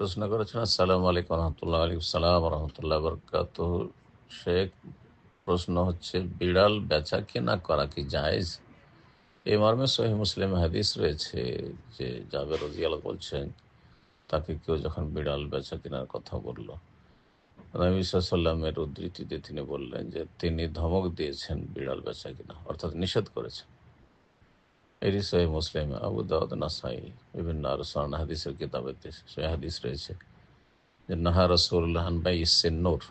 প্রশ্ন করেছেন, আসসালামু আলাইকুম রহমতুল্লাহ আলিক সালাম রহমতুল্লাহ বরকাত। শেখ প্রশ্ন হচ্ছে, বিড়াল বেচা কেনা করা কি জায়েজ? এই মর্মে সহি মুসলিম হাদিস রয়েছে যে জাবের রাজিয়াল বলছেন, তাকে কেউ যখন বিড়াল বেচা কেনার কথা বলল। নবী সাল্লামের উদ্ধৃতিতে তিনি বললেন যে তিনি ধমক দিয়েছেন বিড়াল বেচা কিনা, অর্থাৎ নিষেধ করেছেন। এটি সহি মুসলিম, আবু দাউদ, নাসাই, বিভিন্ন আরও সরান হাদিসের কিতাবেতে সে হাদিস রয়েছে। যে নাহা রসুল্লাহান বাই ইসেন্নুর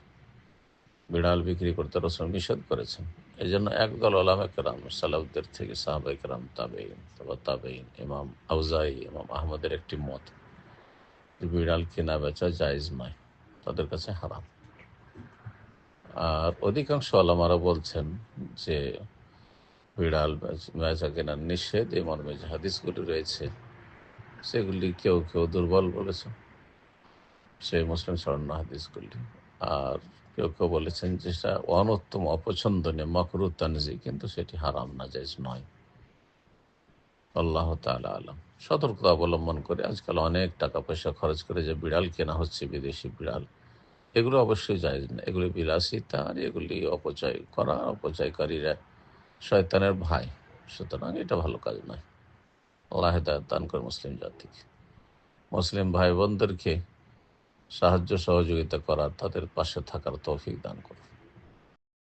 বিড়াল বিক্রি করতে রসুল নিষেধ করেছেন। এই জন্য একদল ওলাম একরাম সালাউদ্দের থেকে সাহাবা একরাম তাবেইন তারপর তাবেইন ইমাম আউজাই, ইমাম আহমদের একটি মত বিড়াল কেনা বেচা জায়জ নয়, তাদের কাছে হারাম। আর অধিকাংশ আলামারা বলছেন যে বিড়াল বেচা কেনার নিষেধ, এই মর্মে যে হাদিসগুলি রয়েছে, সেগুলি কেউ কেউ দুর্বল বলেছে। সেই মুসলিম স্বর্ণ হাদিসগুলি। আর কেউ কেউ বলেছেন যে সেটা অনউত্তম অপছন্দনীয় মকরু তানজি, কিন্তু সেটি হারাম না যাইজ নয়। আল্লাহ তালা আলম। সতর্কতা অবলম্বন করে আজকাল অনেক টাকা পয়সা খরচ করে যে বিড়াল কেনা হচ্ছে, বিদেশি বিড়াল, এগুলো অবশ্যই যায় না। এগুলি বিলাসিতা আর এগুলি অপচয় করা। অপচয়কারীরা শয়তানের ভাই। সুতরাং এটা ভালো কাজ নয়। আল্লাহ দান করে মুসলিম জাতিকে মুসলিম ভাই বোনদেরকে সাহায্য সহযোগিতা করার তাদের পাশে থাকার তৌফিক দান করুন।